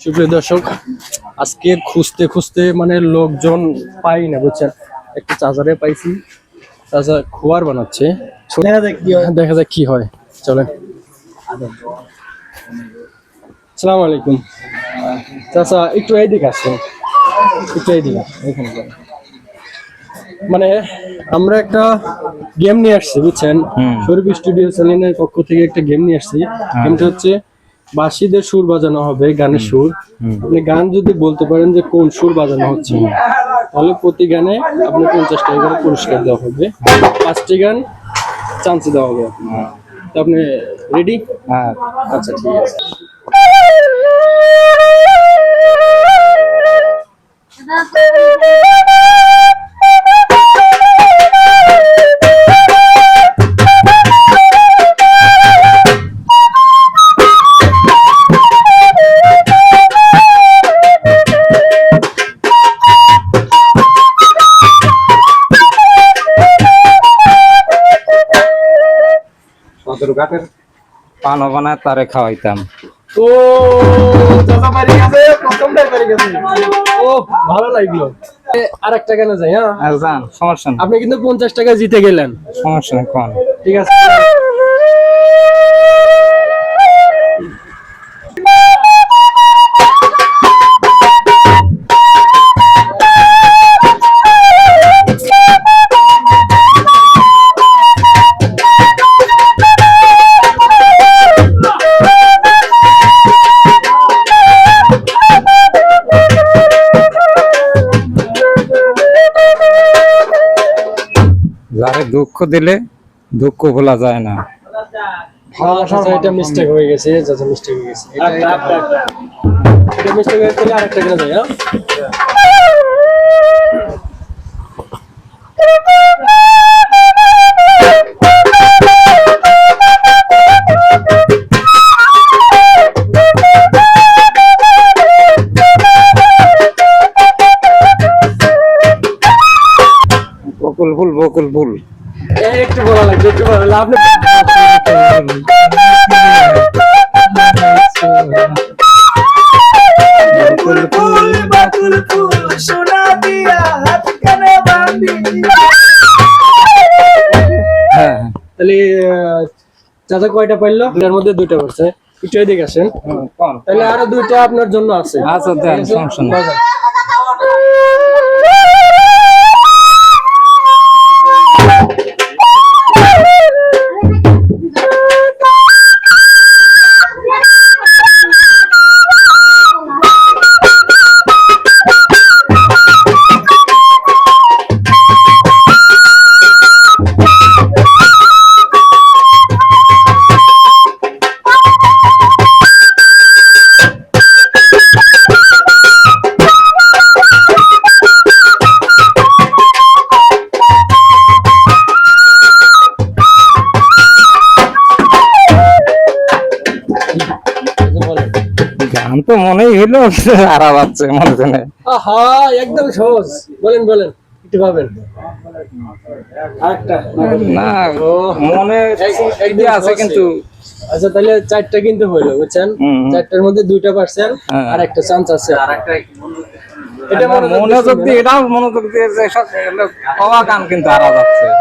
সুপ্রিয় দর্শক আজকে খুঁজতে খুঁজতে মানে লোকজন পাই না বুঝছেন? একটা চার্জারে পাইছি চার্জার খোয়ার বানাচ্ছে। দেখা যাক কি হয়। চলেন। সালাম আলাইকুম। চাচা একটু এইদিকে আসছেন একটু এইদিকে এখানে মানে আমরা একটা গেম নিয়ে আসছি বুঝছেন? শরীফ স্টুডিও চ্যানেলের পক্ষ থেকে একটা গেম নিয়ে আসছি। গেমটা হচ্ছে বাঁশিদের সুর বাজানো হবে গানের সুর। আপনি গান যদি বলতে পারেন যে কোন সুর বাজানো হচ্ছে। তাহলে প্রতি গানে আপনি পঞ্চাশ টাকা করে পুরস্কার দেওয়া হবে। পাঁচটি গান চান্স দেওয়া হবে তো আপনি রেডি হ্যাঁ। আচ্ছা ঠিক আছে। ঘাটের পান বানায় তারে খাওয়াইতাম। ও দাদা পারি গেছে প্রথমটাই পারি গেছে। ও ভালো লাগল। আর একটা গানে যাই হ্যাঁ? আর যান সমস্যা আপনি কিন্তু পঞ্চাশ টাকা জিতে গেলেন। সমস্যা নেই কোন? ঠিক আছে। দুঃখ দিলে দুঃখ ভোলা যায় না। চাচা এটা মিস্টেক হয়ে গেছে চাচা মিস্টেক হয়ে গেছে। এটা এটা এটা মিস্টেক হয়ে গেলে আরেকটা বকুল ফুল বকুল ফুল। এই একটু বলা লাগবে একটু বলা লাগবে। বকুল ফুল বাকুল ফুল সোনা দিয়া হাত কানে বাঁধি। হ্যাঁ তাহলে চাচা কয়টা পাইলো? দুটার মধ্যে দুইটা করছে একটু এদিকে আসেন। হ্যাঁ, তাহলে আরও দুইটা আপনার জন্য আছে। আচ্ছা দেন সমস্যা গান তো মনেই হইল হারা যাচ্ছে মনে জানে আহা একদম সহজ। বলেন বলেন একটু ভাবেন। আরেকটা না। মনে এক- একদম ইয়ে আছে কিন্তু। আচ্ছা তাহলে চারটা কিন্তু হইল বুঝছেন। চারটার মধ্যে দুইটা পার্সেন্ট হ্যাঁ। আর একটা চান্স আছে। এটা এটা মনোযোগ দিয়ে এটাও মনোযোগ দিয়ে যে সব কওয়া গান কিন্তু হারা যাচ্ছে না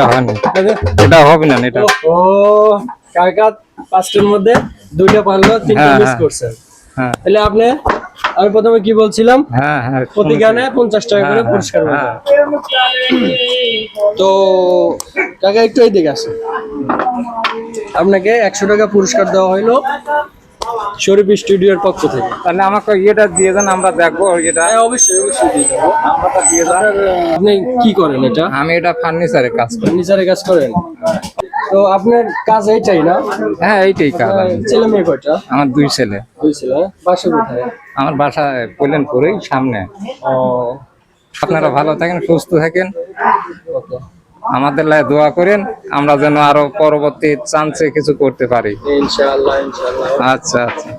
এটা হয় না এটা হবে না এটা। ও কাকা পাঁচটার মধ্যে দুইটা পারল তিনটা হ্যাঁ, মিস হ্যাঁ। করছেন হ্যাঁ। তাহলে আপনি আমি প্রথমে কি বলছিলাম? হ্যাঁ হ্যাঁ প্রতি গানে পঞ্চাশ টাকা করে হ্যাঁ, হ্যাঁ, পুরস্কার হ্যাঁ। তো কাকা একটু এই দিকে আসে আপনাকে একশো টাকা পুরস্কার দেওয়া হইল। শরীফ স্টুডিওর পক্ষ থেকে। তাহলে আমাকে ইয়েটা দিয়ে দেন আমরা দেখব এটা হ্যাঁ অবশ্যই অবশ্যই দিয়ে যাব নাম্বারটা দিয়ে দেন। আপনি কি করেন এটা? আমি এটা ফার্নিচারের কাজ ফার্নিচারের কাজ করেন? তো আপনার কাজ এইটাই না? হ্যাঁ এইটাই কাজ ছেলে মেয়ে কয়টা? আমার দুই ছেলে। দুই ছেলে হ্যাঁ? বাসা কোথায়? আমার বাসা কল্যাণপুরেই সামনে। ও। আপনারা ভালো থাকেন সুস্থ থাকেন। ওকে। আমাদের লাই দোয়া করেন আমরা যেন আরও পরবর্তী চান্সে কিছু করতে পারি। ইনশাআল্লাহ ইনশাআল্লাহ। আচ্ছা আচ্ছা।